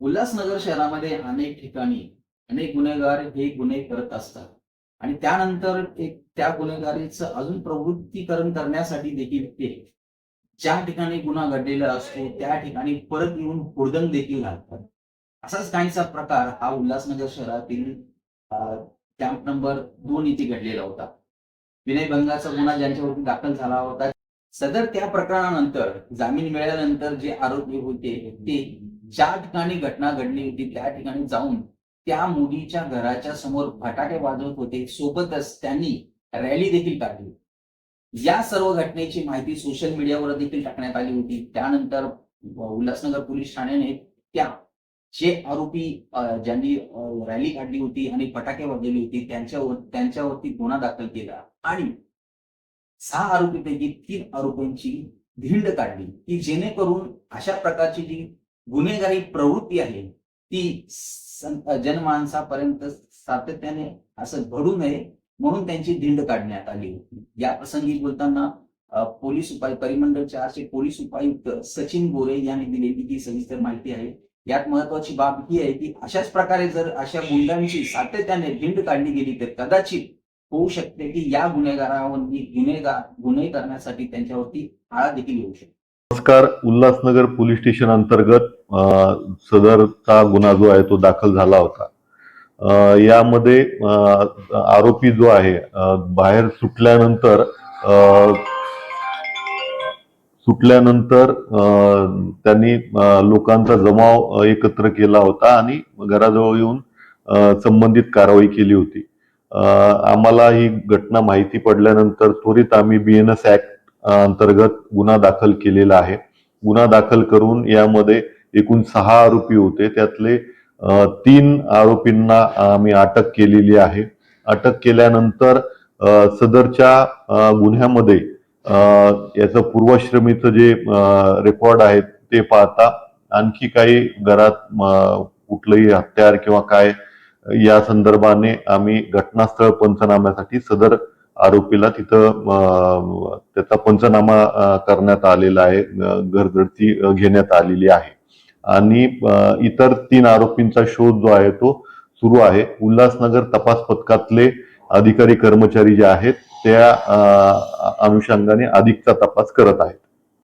उल्हासनगर शहरामध्ये अनेक ठिकाणी अनेक गुन्हेगार हे गुन्हे करत असतात. आणि त्यानंतर एक त्या गुन्हेगारीचं अजून प्रवृत्तीकरण करण्यासाठी देखील ते ज्या ठिकाणी गुन्हा घडलेला असतो त्या ठिकाणी परत येऊन हुडदंग देखील घालतात. असाच काहीसा प्रकार हा उल्हासनगर शहरातील कॅम्प नंबर दोन इथे घडलेला होता. विनयभंगाचा गुन्हा ज्यांच्यावरती दाखल झाला होता. सदर त्या प्रकरणानंतर जामीन मिळाल्यानंतर जे आरोपी होते ते ज्या ठिकाणी घटना घडली होती त्या ठिकाणी जाऊन त्या मुलीच्या घराच्या समोर फटाके वाजवत होते. सोबतच त्यांनी रॅली देखील काढली या सर्व घटनेची माहिती सोशल मीडियावर देखील टाकण्यात आली होती. त्यानंतर उल्हासनगर पोलीस ठाण्याने त्या जे आरोपी ज्यांनी रॅली काढली होती आणि फटाके वाजवली होती त्यांच्यावर त्यांच्यावरती गुन्हा दाखल केला आणि सहा आरोपीपैकी तीन आरोपींची धिंड काढली की जेणेकरून अशा प्रकारची जी गुन्हेगारी प्रवृत्ती आहे ती जनमानसापर्यंत सातत्याने असं घडू नये म्हणून त्यांची धिंड काढण्यात आली होती. या प्रसंगी बोलताना पोलीस उपाय परिमंडळ चारचे पोलीस उपायुक्त सचिन गोरे यांनी दिलेली ही सविस्तर माहिती आहे. यात महत्वाची बाब ही आहे की अशाच प्रकारे जर अशा गुंडांची सातत्याने धिंड काढली गेली तर कदाचित होऊ शकते की या गुन्हेगारावरती गुन्हेगार गुन्हे करण्यासाठी त्यांच्यावरती आळा देखील येऊ शकतो. नमस्कार. उल्हासनगर पोलीस स्टेशन अंतर्गत सदरचा गुन्हा जो आहे तो दाखल झाला होता. यामध्ये आरोपी जो आहे बाहेर सुटल्यानंतर सुटल्यानंतर अ, त्यांनी लोकांचा जमाव एकत्र केला होता आणि घराजवळ येऊन संबंधित कारवाई केली होती. आम्हाला ही घटना माहिती पडल्यानंतर त्वरित आम्ही बीएनएस ऍक्ट अंतर्गत गुन्हा दाखल केलेला आहे. गुन्हा दाखल करून यामध्ये एकूण सहा आरोपी होते. त्यातले तीन आरोपींना आम्ही अटक केलेली आहे. अटक केल्यानंतर सदरच्या गुन्ह्यामध्ये याचं पूर्वश्रमीचं जे रेकॉर्ड आहेत ते पाहता आणखी काही घरात कुठलंही हत्यार किंवा काय या संदर्भाने आम्ही घटनास्थळ पंचनाम्यासाठी सदर आरोपीला तिथं त्याचा पंचनामा करण्यात आलेला आहे घरधडती घरगडती घेण्यात आलेली आहे. आणि इतर तीन आरोपींचा शोध जो आहे तो सुरू आहे. उल्हासनगर तपास पथकातले अधिकारी कर्मचारी जे आहेत त्या अनुषंगाने अधिकचा तपास करत आहेत.